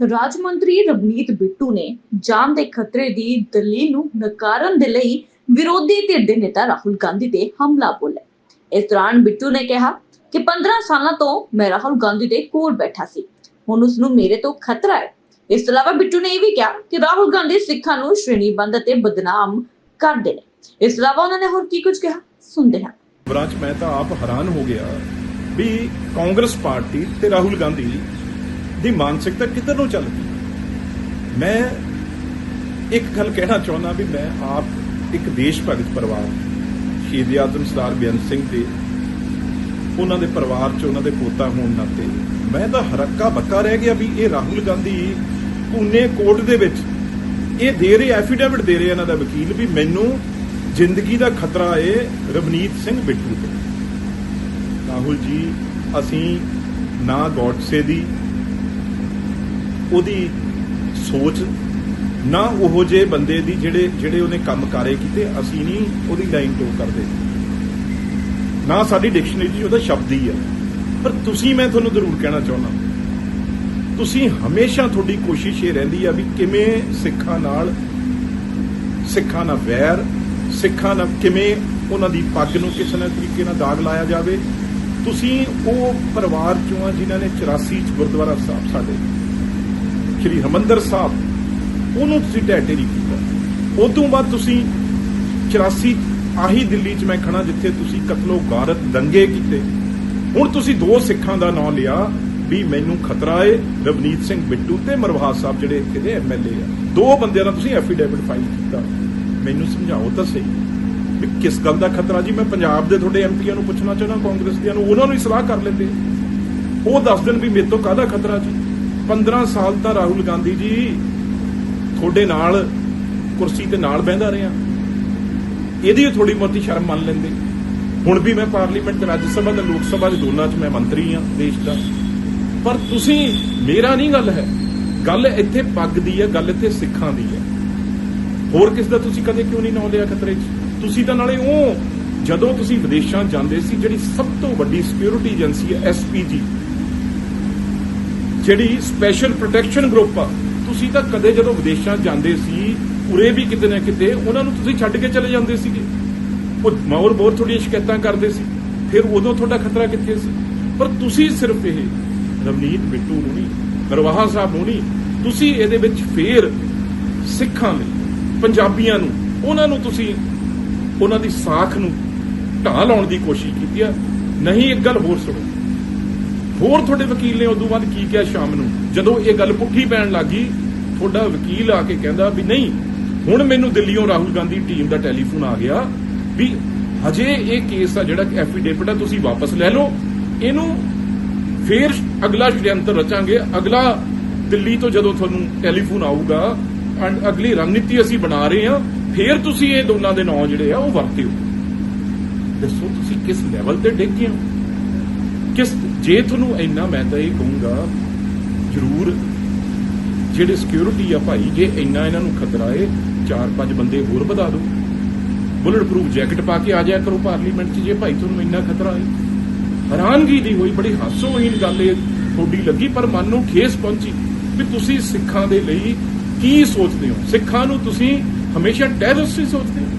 ਰਾਜ ਮੰਤਰੀ ਰਵਨੀਤ ਬਿੱਟੂ ਨੇ ਜਾਨ ਦੇ ਖਤਰੇ ਦੀ ਦਲੀਲ ਨੂੰ ਨਕਾਰਨ ਦੇ ਲਈ ਵਿਰੋਧੀ ਧਿਰ ਦੇ ਨੇਤਾ ਰਾਹੁਲ ਗਾਂਧੀ ਤੇ ਹਮਲਾ ਬੋਲਿਆ। ਇਸ ਦੌਰਾਨ ਬਿੱਟੂ ਨੇ ਕਿਹਾ ਕਿ 15 ਸਾਲਾਂ ਤੋਂ ਮੈਂ ਰਾਹੁਲ ਗਾਂਧੀ ਦੇ ਕੋਲ ਬੈਠਾ ਸੀ। ਹੁਣ ਉਸ ਨੂੰ ਮੇਰੇ ਤੋਂ ਖਤਰਾ ਹੈ। ਇਸ ਤੋਂ ਇਲਾਵਾ ਬਿੱਟੂ ਨੇ ਇਹ ਵੀ ਕਿਹਾ ਕਿ ਰਾਹੁਲ ਗਾਂਧੀ ਸਿੱਖਾਂ ਨੂੰ ਸ਼੍ਰੇਣੀਬੰਦ ਅਤੇ ਬਦਨਾਮ ਕਰਦੇ ਨੇ। ਇਸ ਤੋਂ ਇਲਾਵਾ ਉਹਨਾਂ ਨੇ ਹੋਰ ਕੀ ਕੁਝ ਕਿਹਾ? ਸੁਣਦੇ ਹਾਂ। ਬ੍ਰਾਂਚ ਮੈਂ ਤਾਂ ਆਪ ਹੈਰਾਨ ਹੋ ਗਿਆ ਵੀ ਕਾਂਗਰਸ ਪਾਰਟੀ ਤੇ ਰਾਹੁਲ ਗਾਂਧੀ ਦੀ ਮਾਨਸਿਕਤਾ ਕਿੱਧਰ ਨੂੰ ਚੱਲ ਗਈ? ਮੈਂ ਇੱਕ ਗੱਲ ਕਹਿਣਾ ਚਾਹੁੰਦਾ ਵੀ ਮੈਂ ਆਪ ਇੱਕ ਦੇਸ਼ ਭਗਤ ਪਰਿਵਾਰ, ਸ਼ਹੀਦ ਆਜ਼ਮ ਸਰਦਾਰ ਬੇਅੰਤ ਸਿੰਘ ਦੇ, ਉਹਨਾਂ ਦੇ ਪਰਿਵਾਰ ਚ ਉਹਨਾਂ ਦੇ ਪੋਤਾ ਹੋਣ ਨਾਤੇ ਮੈਂ ਤਾਂ ਹਰੱਕਾ ਬੱਕਾ ਰਹਿ ਗਿਆ ਵੀ ਇਹ ਰਾਹੁਲ ਗਾਂਧੀ ਪੂਨੇ ਕੋਰਟ ਦੇ ਵਿੱਚ ਇਹ ਦੇ ਰਹੇ, ਐਫੀਡੇਵਿਟ ਦੇ ਰਹੇ ਇਹਨਾਂ ਦਾ ਵਕੀਲ ਵੀ ਮੈਨੂੰ ਜ਼ਿੰਦਗੀ ਦਾ ਖਤਰਾ ਏ ਰਵਨੀਤ ਸਿੰਘ ਬਿੱਟੂ ਤੋਂ। ਰਾਹੁਲ ਜੀ, ਅਸੀਂ ਨਾ ਗੋਡਸੇ ਦੀ ਉਹਦੀ ਸੋਚ, ਨਾ ਉਹੋ ਜੇ ਬੰਦੇ ਦੀ ਜਿਹੜੇ ਜਿਹੜੇ ਉਹਨੇ ਕੰਮ ਕਾਰੇ ਕੀਤੇ, ਅਸੀਂ ਨਹੀਂ ਉਹਦੀ ਲਾਈਨ ਟੋ ਕਰਦੇ। ਨਾ ਸਾਡੀ ਡਿਕਸ਼ਨਰੀ 'ਚ ਉਹਦਾ ਸ਼ਬਦ ਹੀ ਹੈ ਪਰ ਤੁਸੀਂ, ਮੈਂ ਤੁਹਾਨੂੰ ਜ਼ਰੂਰ ਕਹਿਣਾ ਚਾਹੁੰਦਾ। ਤੁਸੀਂ ਹਮੇਸ਼ਾ ਤੁਹਾਡੀ ਕੋਸ਼ਿਸ਼ ਇਹ ਰਹਿੰਦੀ ਆ ਵੀ ਕਿਵੇਂ ਸਿੱਖਾਂ ਨਾਲ ਸਿੱਖਾਂ ਨਾਲ ਵੈਰ, ਸਿੱਖਾਂ ਨਾਲ ਕਿਵੇਂ ਉਹਨਾਂ ਦੀ ਪੱਗ ਨੂੰ ਕਿਸੇ ਨਾ ਤਰੀਕੇ ਨਾਲ ਦਾਗ ਲਾਇਆ ਜਾਵੇ। ਤੁਸੀਂ ਉਹ ਪਰਿਵਾਰ ਚੋਂ ਆ ਜਿਨ੍ਹਾਂ ਨੇ 84 ਚ ਗੁਰਦੁਆਰਾ ਸਾਹਿਬ ਸਾਡੇ। ਸ਼੍ਰੀ ਹਰਮੰਦਰ ਸਾਹਿਬ, ਉਹਨੂੰ ਤੁਸੀਂ ਢਹਿ ਢੇਰੀ ਕੀਤਾ। ਤੋਂ ਬਾਅਦ ਤੁਸੀਂ 84 ਆਹੀ ਦਿੱਲੀ 'ਚ ਮੈਂ ਖੜਾ ਜਿੱਥੇ ਤੁਸੀਂ ਕਤਲੋ ਗਾਰਤ ਦੰਗੇ ਕੀਤੇ। ਹੁਣ ਤੁਸੀਂ ਦੋ ਸਿੱਖਾਂ ਦਾ ਨਾਮ ਲਿਆ ਵੀ ਮੈਨੂੰ ਖਤਰਾ ਏ, ਰਵਨੀਤ ਸਿੰਘ ਬਿੱਟੂ ਤੇ ਮਰਵਾਹਾ ਸਾਹਿਬ ਜਿਹੜੇ ਇੱਥੇ ਦੇ ਐਮਐਲਏ ਆ। ਦੋ ਬੰਦਿਆਂ ਦਾ ਤੁਸੀਂ ਐਫੀਡੇਵਿਟ ਫਾਈਲ ਕੀਤਾ। ਮੈਨੂੰ ਸਮਝਾਓ ਤਾਂ ਸਹੀ ਵੀ ਕਿਸ ਗੱਲ ਦਾ ਖਤਰਾ ਜੀ? ਮੈਂ ਪੰਜਾਬ ਦੇ ਤੁਹਾਡੇ ਐਮਪੀਆਂ ਨੂੰ ਪੁੱਛਣਾ ਚਾਹੁੰਦਾ, ਕਾਂਗਰਸ ਦੀਆਂ ਨੂੰ, ਉਹਨਾਂ ਨੂੰ ਹੀ ਸਲਾਹ ਕਰ ਲੈਂਦੇ। ਉਹ ਦੱਸ ਦੇਣ ਵੀ ਮੇਰੇ ਤੋਂ ਕਾਹਦਾ ਖਤਰਾ ਜੀ? 15 ਸਾਲ ਤਾਂ ਰਾਹੁਲ ਗਾਂਧੀ ਜੀ ਤੁਹਾਡੇ ਨਾਲ, ਕੁਰਸੀ ਤੇ ਨਾਲ ਬਹਿੰਦਾ ਰਿਹਾ। ਇਹਦੀ ਥੋੜੀ ਬਹੁਤੀ ਸ਼ਰਮ ਮੰਨ ਲੈਂਦੇ। ਹੁਣ ਵੀ ਮੈਂ ਪਾਰਲੀਮੈਂਟ ਤੇ, ਰਾਜ ਸਭਾ ਤੇ, ਲੋਕ ਸਭਾ ਦੇ ਦੋਨਾਂ 'ਚ ਮੈਂ ਮੰਤਰੀ ਆ ਦੇਸ਼ ਦਾ। ਪਰ ਤੁਸੀਂ, ਮੇਰਾ ਨਹੀਂ ਗੱਲ ਹੈ। ਗੱਲ ਇੱਥੇ ਪੱਗ ਦੀ ਹੈ, ਗੱਲ ਇੱਥੇ ਸਿੱਖਾਂ ਦੀ ਹੈ। ਹੋਰ ਕਿਸ ਦਾ ਤੁਸੀਂ ਕਦੇ ਕਿਉਂ ਨਹੀਂ ਨਾਂ ਲਿਆ ਖਤਰੇ 'ਚ? ਤੁਸੀਂ ਤਾਂ ਨਾਲੇ ਉਹ, ਜਦੋਂ ਤੁਸੀਂ ਵਿਦੇਸ਼ਾਂ ਜਾਂਦੇ ਸੀ, ਜਿਹੜੀ ਸਭ ਤੋਂ ਵੱਡੀ ਸਿਕਿਉਰਿਟੀ ਏਜੰਸੀ ਹੈ ਐਸਪੀਜੀ ਜਿਹੜੀ ਸਪੈਸ਼ਲ ਪ੍ਰੋਟੈਕਸ਼ਨ ਗਰੁੱਪ ਆ, ਤੁਸੀਂ ਤਾਂ ਕਦੇ ਜਦੋਂ ਵਿਦੇਸ਼ਾਂ ਜਾਂਦੇ ਸੀ, ਉਰੇ ਵੀ ਕਿਤੇ ਨਾ ਕਿਤੇ ਉਹਨਾਂ ਨੂੰ ਤੁਸੀਂ ਛੱਡ ਕੇ ਚਲੇ ਜਾਂਦੇ ਸੀਗੇ। ਉਹ ਮੌਰ ਬਹੁਤ ਤੁਹਾਡੀਆਂ ਸ਼ਿਕਾਇਤਾਂ ਕਰਦੇ ਸੀ। ਫਿਰ ਉਦੋਂ ਤੁਹਾਡਾ ਖਤਰਾ ਕਿੱਥੇ ਸੀ? ਪਰ ਤੁਸੀਂ ਸਿਰਫ ਇਹ ਰਵਨੀਤ ਬਿੱਟੂ ਨੂੰ ਨਹੀਂ ਮਰਵਾਹਾ ਸਾਹਿਬ ਨੂੰ ਨਹੀਂ, ਤੁਸੀਂ ਇਹਦੇ ਵਿੱਚ ਫੇਰ ਸਿੱਖਾਂ ਲਈ ਪੰਜਾਬੀਆਂ ਨੂੰ, ਉਹਨਾਂ ਨੂੰ ਤੁਸੀਂ ਉਹਨਾਂ ਦੀ ਸਾਖ ਨੂੰ ਢਾਹ ਲਾਉਣ ਦੀ ਕੋਸ਼ਿਸ਼ ਕੀਤੀ ਆ। ਨਹੀਂ, ਇੱਕ ਗੱਲ ਹੋਰ ਸੁਣੋ। ਹੋਰ ਤੁਹਾਡੇ ਵਕੀਲ ਨੇ ਉਦੋਂ ਬਾਅਦ ਕੀ ਕਿਹਾ ਸ਼ਾਮ ਨੂੰ? ਜਦੋਂ ਇਹ ਗੱਲ ਪੁੱਠੀ ਪੈਣ ਲੱਗੀ, ਤੁਹਾਡਾ ਵਕੀਲ ਆ ਕੇ ਕਹਿੰਦਾ ਵੀ ਨਹੀਂ, ਹੁਣ ਮੈਨੂੰ ਦਿੱਲੀੋਂ ਰਾਹੁਲ ਗਾਂਧੀ ਟੀਮ ਦਾ ਟੈਲੀਫੋਨ ਆ ਗਿਆ ਵੀ ਹਜੇ ਇਹ ਕੇਸ ਆ ਜਿਹੜਾ ਐਫੀਡੇਵਿਟ ਆ, ਤੁਸੀਂ ਵਾਪਸ ਲੈ ਲਓ। ਇਹਨੂੰ ਫੇਰ ਅਗਲਾ ਸ਼ਡਿਅੰਤਰ ਰਚਾਂਗੇ। ਅਗਲਾ ਦਿੱਲੀ ਤੋਂ ਜਦੋਂ ਤੁਹਾਨੂੰ ਟੈਲੀਫੋਨ ਆਊਗਾ ਐਂਡ ਅਗਲੀ ਰਣਨੀਤੀ ਅਸੀਂ ਬਣਾ ਰਹੇ ਹਾਂ, ਫੇਰ ਤੁਸੀਂ ਇਹ ਦੋਨਾਂ ਦੇ ਨਾਂ ਜਿਹੜੇ ਆ ਉਹ ਵਰਤਿਓ। ਦੱਸੋ ਤੁਸੀਂ ਕਿਸ ਲੈਵਲ ਤੇ ਡਿੱਗ ਗਏ ਹੋ? ਕਿਸ ਜੇ ਤੁਹਾਨੂੰ ਇੰਨਾ ਮੈਂ ਤਾਂ ਇਹ ਕਹੂੰਗਾ, ਜ਼ਰੂਰ ਜਿਹੜੇ ਸਿਕਿਉਰਿਟੀ ਆ ਭਾਈ, ਜੇ ਇੰਨਾ ਇਹਨਾਂ ਨੂੰ ਖਤਰਾ ਏ ਚਾਰ ਪੰਜ ਬੰਦੇ ਹੋਰ ਵਧਾ ਦਿਓ। ਬੁਲਟ ਪ੍ਰੂਫ ਜੈਕਟ ਪਾ ਕੇ ਆ ਜਾਇਆ ਕਰੋ ਪਾਰਲੀਮੈਂਟ 'ਚ, ਜੇ ਭਾਈ ਤੁਹਾਨੂੰ ਇੰਨਾ ਖਤਰਾ ਏ ਹੈਰਾਨਗੀ ਦੀ ਹੋਈ, ਬੜੀ ਹਾਸੋਹੀਣ ਗੱਲ ਇਹ ਤੁਹਾਡੀ ਲੱਗੀ, ਪਰ ਮਨ ਨੂੰ ਠੇਸ ਪਹੁੰਚੀ ਵੀ ਤੁਸੀਂ ਸਿੱਖਾਂ ਦੇ ਲਈ ਕੀ ਸੋਚਦੇ ਹੋ? ਸਿੱਖਾਂ ਨੂੰ ਤੁਸੀਂ ਹਮੇਸ਼ਾ ਟੈਰਰਿਸਟ ਹੀ ਸੋਚਦੇ ਹੋ।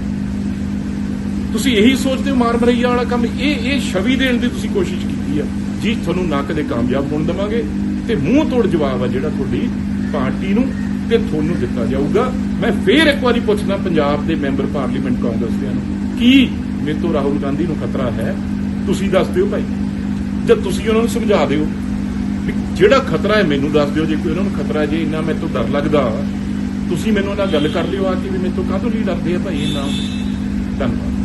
ਤੁਸੀਂ ਇਹੀ ਸੋਚਦੇ ਹੋ ਮਾਰ ਮਰਈਆ ਵਾਲਾ ਕੰਮ? ਇਹ ਇਹ ਛਵੀ ਦੇਣ ਦੀ ਤੁਸੀਂ ਕੋਸ਼ਿਸ਼ ਕੀਤੀ ਆ। ਜੀ, ਤੁਹਾਨੂੰ ਨਾ ਕਦੇ ਕਾਮਯਾਬ ਹੋਣ ਦੇਵਾਂਗੇ ਤੇ ਮੂੰਹ ਤੋੜ ਜਵਾਬ ਆ ਜਿਹੜਾ ਤੁਹਾਡੀ ਪਾਰਟੀ ਨੂੰ ਤੇ ਤੁਹਾਨੂੰ ਦਿੱਤਾ ਜਾਊਗਾ। ਮੈਂ ਫੇਰ ਇੱਕ ਵਾਰੀ ਪੁੱਛਣਾ ਪੰਜਾਬ ਦੇ ਮੈਂਬਰ ਪਾਰਲੀਮੈਂਟ ਕਾਂਗਰਸ ਦਿਆਂ ਨੂੰ, ਕੀ ਮੇਰੇ ਤੋਂ ਰਾਹੁਲ ਗਾਂਧੀ ਨੂੰ ਖਤਰਾ ਹੈ? ਤੁਸੀਂ ਦੱਸ ਦਿਓ ਭਾਈ। ਜਦ ਤੁਸੀਂ ਉਹਨਾਂ ਨੂੰ ਸਮਝਾ ਦਿਓ ਵੀ ਜਿਹੜਾ ਖਤਰਾ ਹੈ ਮੈਨੂੰ ਦੱਸ ਦਿਓ। ਜੇ ਕੋਈ ਉਹਨਾਂ ਨੂੰ ਖਤਰਾ ਜੇ ਇੰਨਾ ਮੇਰੇ ਤੋਂ ਡਰ ਲੱਗਦਾ, ਤੁਸੀਂ ਮੈਨੂੰ ਨਾਲ ਗੱਲ ਕਰ ਲਿਓ ਆ ਕੇ ਵੀ ਮੇਰੇ ਤੋਂ ਕਾਹਤੋਂ ਨਹੀਂ ਡਰਦੇ ਆ ਭਾਈ? ਇੰਨਾ ਧੰਨਵਾਦ।